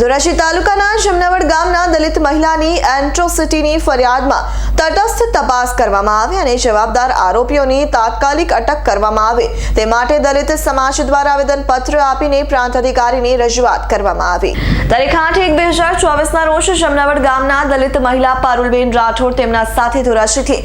ધોરાજી તાલુકાના જમનાવડ ગામના દલિત મહિલાની એન્ટ્રોસિટીની ફરિયાદમાં તટસ્થ તપાસ કરવામાં આવે અને જવાબદાર આરોપીઓની તાત્કાલિક અટક કરવામાં આવે. તે માટે દલિત સમાજ દ્વારા આવેદનપત્ર આપીને પ્રાંત અધિકારીને રજૂઆત કરવામાં આવી. તારીખ આઠ એક બે હજાર ચોવીસના રોજ જમનાવડ ગામના દલિત મહિલા પારુલબેન રાઠોડ તેમના સાથે ધોરાજીથી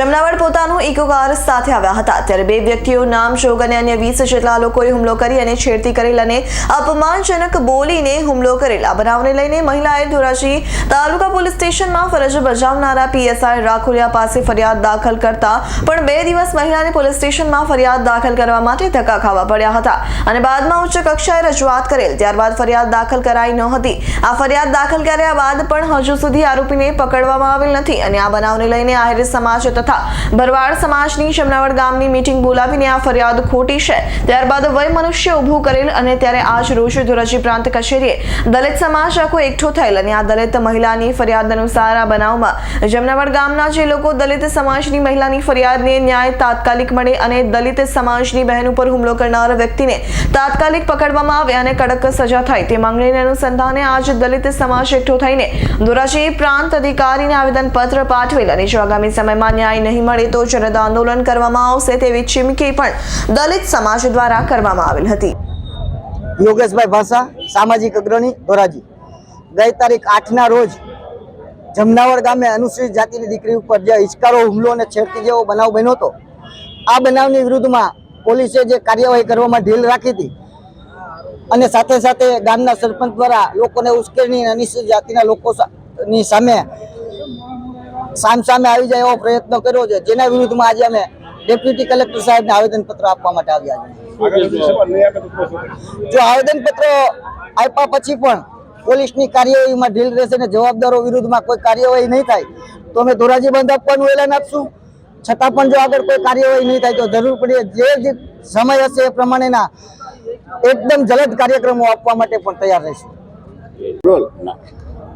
જમનાવડ પોતાનું ઇકો કાર સાથે આવ્યા હતા. ત્યારે બે વ્યક્તિઓ નામ, જોગ અને અન્ય વીસ જેટલા લોકોએ હુમલો કરી અને છેડતી કરેલ અને અપમાનજનક બોલીને હુમલો કરેલ. બનાવને લઈને મહિલાએ ધોરાજી તાલુકા પોલીસ સ્ટેશનમાં ફરજ બજાવનારા પીએસઆઈ રાખોલિયા પાસે ફરિયાદ દાખલ કરતા પણ બે દિવસ મહિલાને પોલીસ સ્ટેશનમાં ફરિયાદ દાખલ કરવા માટે ધક્કા ખાવા પડ્યા હતા અને બાદમાં ઉચ્ચ કક્ષાએ રજૂઆત કરેલ. ત્યારબાદ ફરિયાદ દાખલ કરાઈ નહોતી આ ફરિયાદ દાખલ કર્યા બાદ પણ હજુ સુધી આરોપીને પકડવામાં આવેલ નથી અને આ બનાવને લઈને આહિર સમાજ તથા ભરવાડ સમાજની શમનાવડ ગામની મીટિંગ બોલાવીને આ ફરિયાદ ખોટી છે. ત્યારબાદ વય મનુષ્ય ઊભું કરેલ અને ત્યારે આજ રોજ ધોરાજી પ્રાંત કચેરીએ દલિત સમાજ આખો એકઠો થયેલ અને આ દલિત મહિલાની ફરિયાદ અનુસાર આ બનાવમાં જમનાવડ ગામના જે લોકો દલિત સમાજની મહિલાની ફરિયાદને ન્યાય તાત્કાલિક મળે અને દલિત સમાજની બહેન ઉપર હુમલો કરનાર વ્યક્તિને તાત્કાલિક પકડવામાં આવે અને કડક સજા થાય તે માંગણીને અનુસંધાને આજ દલિત સમાજ એકઠો થઈને ધોરાજી પ્રાંત અધિકારીને આવેદનપત્ર પાઠવેલ અને જો આગામી સમયમાં ન્યાય નહીં મળે તો જનતા આંદોલન કરવામાં આવશે તેવી ચીમકી પણ દલિત સમાજ દ્વારા કરવામાં આવેલ હતી. યોગેશભાઈ ભાષા, સામાજિક અગ્રણી, ધોરાજી. ગઈ તારીખ આઠના રોજ જમનાવર ગામે અનુસૂચિત જાતિની દીકરી ઉપર જે હિચકારો, હુમલો અને છેડતી જેવો બનાવ બન્યો હતો, આ બનાવની વિરુદ્ધમાં પોલીસે જે કાર્યવાહી કરવામાં ઢીલ રાખી હતી અને સાથે સાથે ગામના સરપંચ દ્વારા લોકોને ઉશ્કેરણી અને અનુસૂચિત જાતિના લોકો સા- ની સામે સામ સામે આવી જાય એવો પ્રયત્ન કર્યો છે. જેના વિરુદ્ધમાં આજે અમે ડેપ્યુટી કલેક્ટર સાહેબને આવેદનપત્ર આપવા માટે આવ્યા છે. જો આવેદનપત્ર આપ્યા પછી પણ પોલીસની કાર્યવાહીમાં ઢીલ રહેશે અને જવાબદારો વિરુદ્ધમાં કોઈ કાર્યવાહી નહીં થાય તો અમે ધોરાજી બંધ આપવાનું એલાન આપશું. છતાં પણ જો આગળ કોઈ કાર્યવાહી નહીં થાય તો જરૂર પડે જે જે સમય હશે એ પ્રમાણેના એકદમ જલદ કાર્યક્રમો આપવા માટે પણ તૈયાર રહીશું.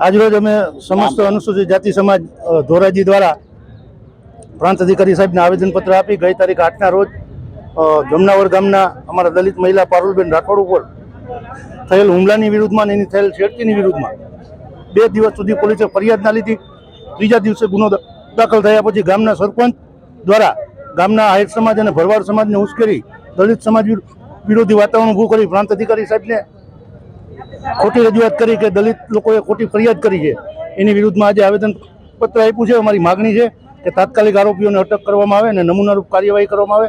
આજરોજ અમે સમસ્ત અનુસૂચિત જાતિ સમાજ ધોરાજી દ્વારા પ્રાંત અધિકારી સાહેબને આવેદનપત્ર આપી ગઈ તારીખ આઠના રોજ જમનાવર ગામના અમારા દલિત મહિલા પારુલબેન રાઠોડ ઉપર થયેલ હુમલાની વિરુદ્ધમાં એની થયેલ છેડતીની વિરુદ્ધમાં બે દિવસ સુધી પોલીસે ફરિયાદ ના લીધી. ત્રીજા દિવસે ગુનો દાખલ થયા પછી ગામના સરપંચ દ્વારા ગામના આહિર સમાજ અને ભરવાડ સમાજને ઉશ્કેરી દલિત સમાજ વિરોધી વાતાવરણ ઊભું કરી પ્રાંત અધિકારી સાહેબને ખોટી રજૂઆત કરી કે દલિત લોકોએ ખોટી ફરિયાદ કરી છે. એની વિરુદ્ધમાં આજે આવેદન પત્ર આપ્યું છે, અમારી માગણી છે. કે તાત્કાલિક આરોપીઓને અટક કરવામાં આવે અને નમૂનારૂપ કાર્યવાહી કરવામાં આવે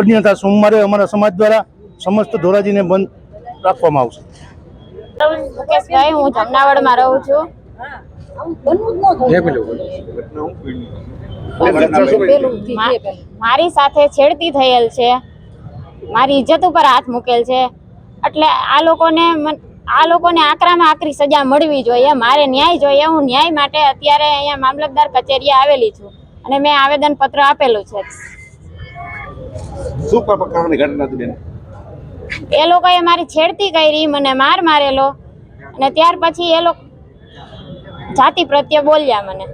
અન્યથા સોમવારે અમારા સમાજ દ્વારા સમસ્ત ધોરાજીને બંધ રાખવામાં આવશે. મુકેશભાઈ હું જમનાવડમાં રહું છું. મારી સાથે છેડતી થયેલ છે. મારી ઇજ્જત ઉપર હાથ મૂકેલ છે. એટલે આ લોકોને આ લોકોને આકરામાં આકરી સજા મળવી જોઈએ મારે ન્યાય જોઈએ હું ન્યાય માટે અત્યારે અહીંયા મામલતદાર કચેરીએ આવેલી છું અને મેં આવેદન પત્ર આપેલું છે. એ લોકોએ મારી છેડતી કરી મને માર મારેલો અને ત્યાર પછી એ લોકો જાતિ પ્રત્યે બોલ્યા મને.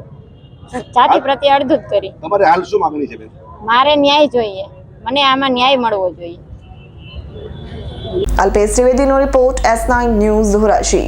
જાતિ પ્રત્યે અડધું કરી. તમારે હાલ શું માંગણી છે મારે ન્યાય જોઈએ. મને આમાં ન્યાય મળવો જોઈએ. Alpesh ત્રિવેદીનો report S nine news Dhoraji